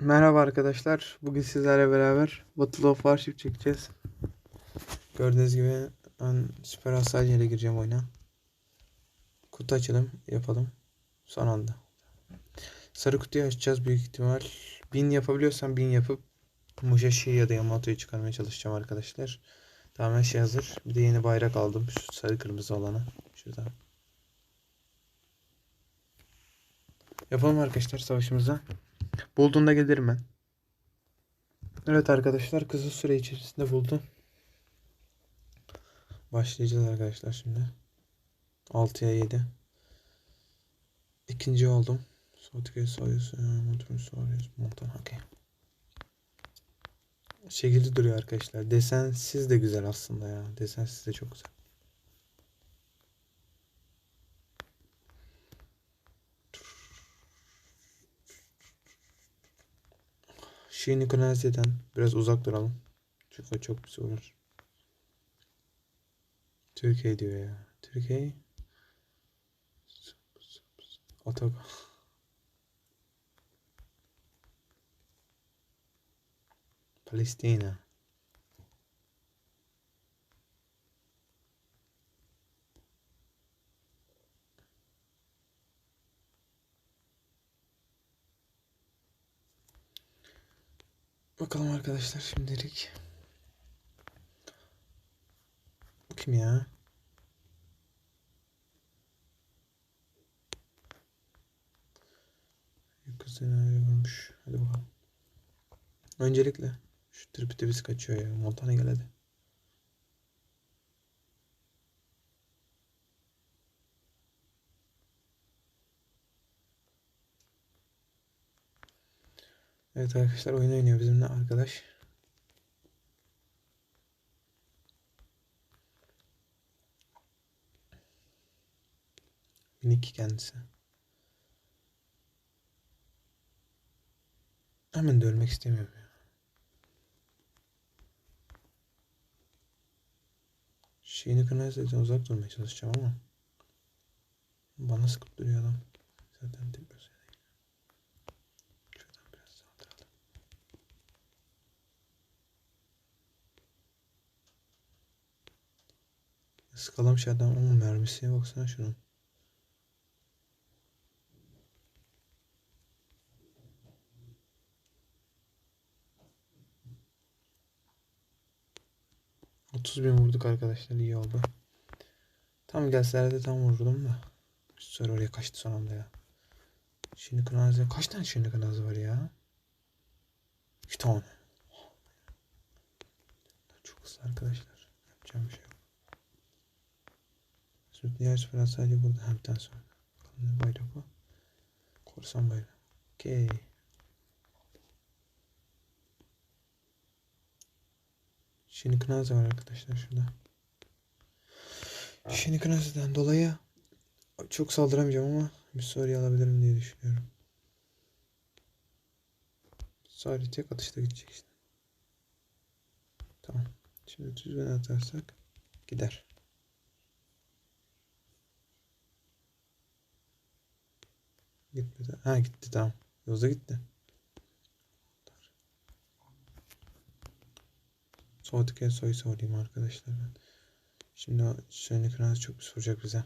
Merhaba arkadaşlar. Bugün sizlerle beraber Battle of Warship çekeceğiz. Gördüğünüz gibi ben süper hasarcı ile gireceğim oyuna. Kutu açalım yapalım. Son anda. Sarı kutuyu açacağız büyük ihtimal. 1000 yapabiliyorsam 1000 yapıp Mujashi ya da Yamato'yu çıkarmaya çalışacağım arkadaşlar. Tamamen şey hazır. Bir de yeni bayrak aldım. Şu sarı kırmızı olanı. Şurada. Yapalım arkadaşlar savaşımıza. Bulduğunda gelirim ben. Evet arkadaşlar kısa süre içerisinde buldu. Başlayacağız arkadaşlar şimdi. 6'ya 7. İkinci oldum. Soğutuke soyusu, motorun soyusu, montan okey. Şekilde duruyor arkadaşlar. Desensiz de güzel aslında ya. Desensiz de çok güzel. Şiini Kanaze'den biraz uzak duralım. Çünkü çok bizi vurur. Türkiye diyor ya. Türkiye. Otok. Palestina. Bakalım arkadaşlar şimdilik. Bu kim ya? Senaryo vurmuş. Hadi bakalım. Öncelikle şu tripite biz kaçıyor ya. Montana gel hadi. Evet arkadaşlar oyun oynuyor bizimle arkadaş. Minik kendisi. Hemen de ölmek istemiyorum ya. Şeyini kınaysa uzak durmaya çalışacağım ama bana sıkıp duruyor adam. Zaten tek Sıkalamış adam ama mermisiye baksana şunun. Otuz bin vurduk arkadaşlar iyi oldu. Tam gelselerdi tam vurdum da. Sonra oraya kaçtı son anda ya. Şimdi kanalı kaç tane şimdi kanalı var ya? İki tane. Çok hızlı arkadaşlar. Yapacağım bir şey Şimdi diğer süper sadece burada hemden sonra. Ne bayrak bu? Korsan bayrağı. Okey. Şimdi kınazi var arkadaşlar şurada. Şimdi kınazi'den dolayı çok saldıramayacağım ama bir soruyu alabilirim diye düşünüyorum. Sadece tek atışta gidecek işte. Tamam. Şimdi düzgün atarsak gider. Gitmedi. Ha gitti tamam. Yolda gitti. Soğutuken soy sorayım arkadaşlar ben. Şimdi o Sönük Kıranız çok soracak bize.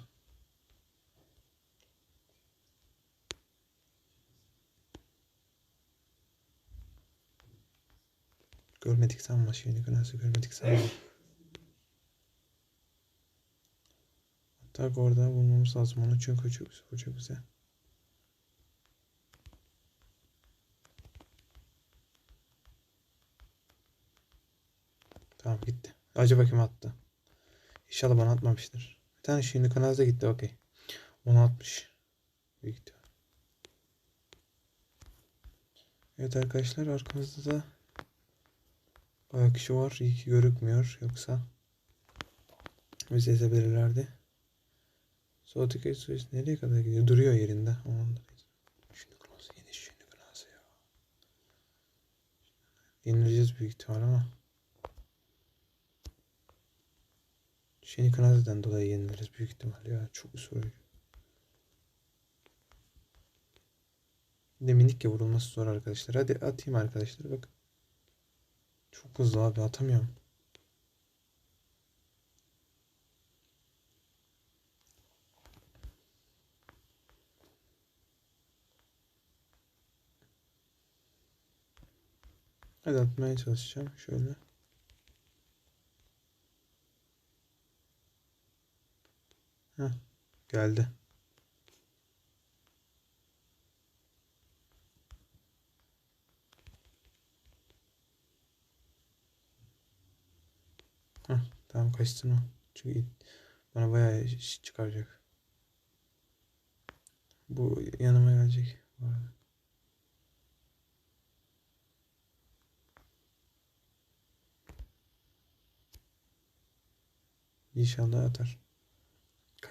Görmedik sanma şeyini kınası görmedik sanma. Hatta orada bulmamız lazım onu çünkü çok soracak bize. Tamam gitti. Acaba kim attı? İnşallah bana atmamıştır. Bir tane şimdi kanalda gitti okey. Onu atmış. Büyük. Evet arkadaşlar arkamızda da bayağı kişi var. İyi ki görükmüyor. Yoksa bizi ezebilirlerdi. Soğutuk Suez nereye kadar gidiyor? Duruyor yerinde. Onun da Şimdi kınası yeni şimdi kınası ya. Yenileceğiz büyük ihtimal ama. Şimdi Kanada'dan dolayı yeniliriz büyük ihtimal ya. Çok soru. Bir de ya vurulması zor arkadaşlar. Hadi atayım arkadaşlar bak. Çok hızlı abi atamıyorum. Hadi atmaya çalışacağım. Şöyle. Heh, geldi. Heh, tamam kaçtın o. Çünkü bana bayağı iş çıkaracak. Bu yanıma gelecek. Bu. İnşallah atar.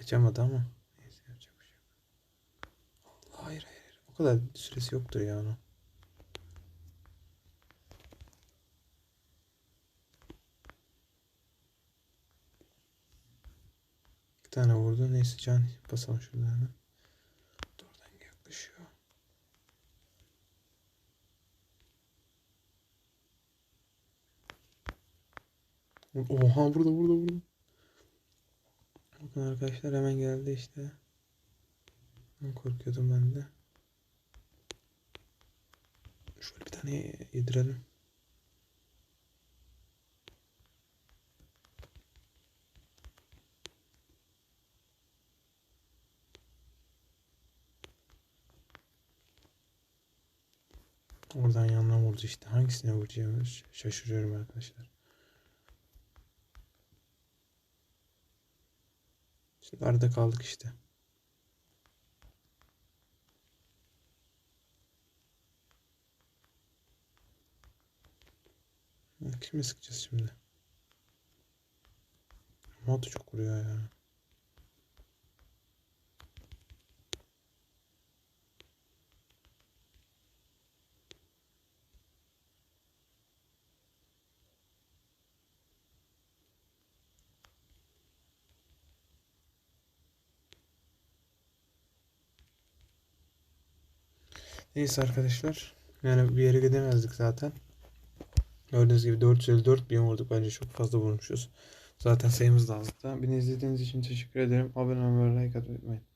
Kaçamadı ama. Neyse yapacak bir şey yok. Allah hayır hayır. O kadar süresi yoktur ya onun. Bir tane vurdu. Neyse can basalım şuradan hemen. Oradan yaklaşıyor. Oha burada burada burada. Bakın arkadaşlar hemen geldi işte. Korkuyordum ben de. Şöyle bir tane yedirelim. Oradan yandan vurdu işte. Hangisine vuracağımı şaşırıyorum arkadaşlar. Arada kaldık işte. Ya Kime sıkacağız şimdi? Moto çok vuruyor ya. Neyse arkadaşlar. Yani bir yere gidemezdik zaten. Gördüğünüz gibi 454 bin vurduk. Bence çok fazla vurmuşuz. Zaten sayımız da azdı. Beni izlediğiniz için teşekkür ederim. Abone olmayı, like atmayı unutmayın.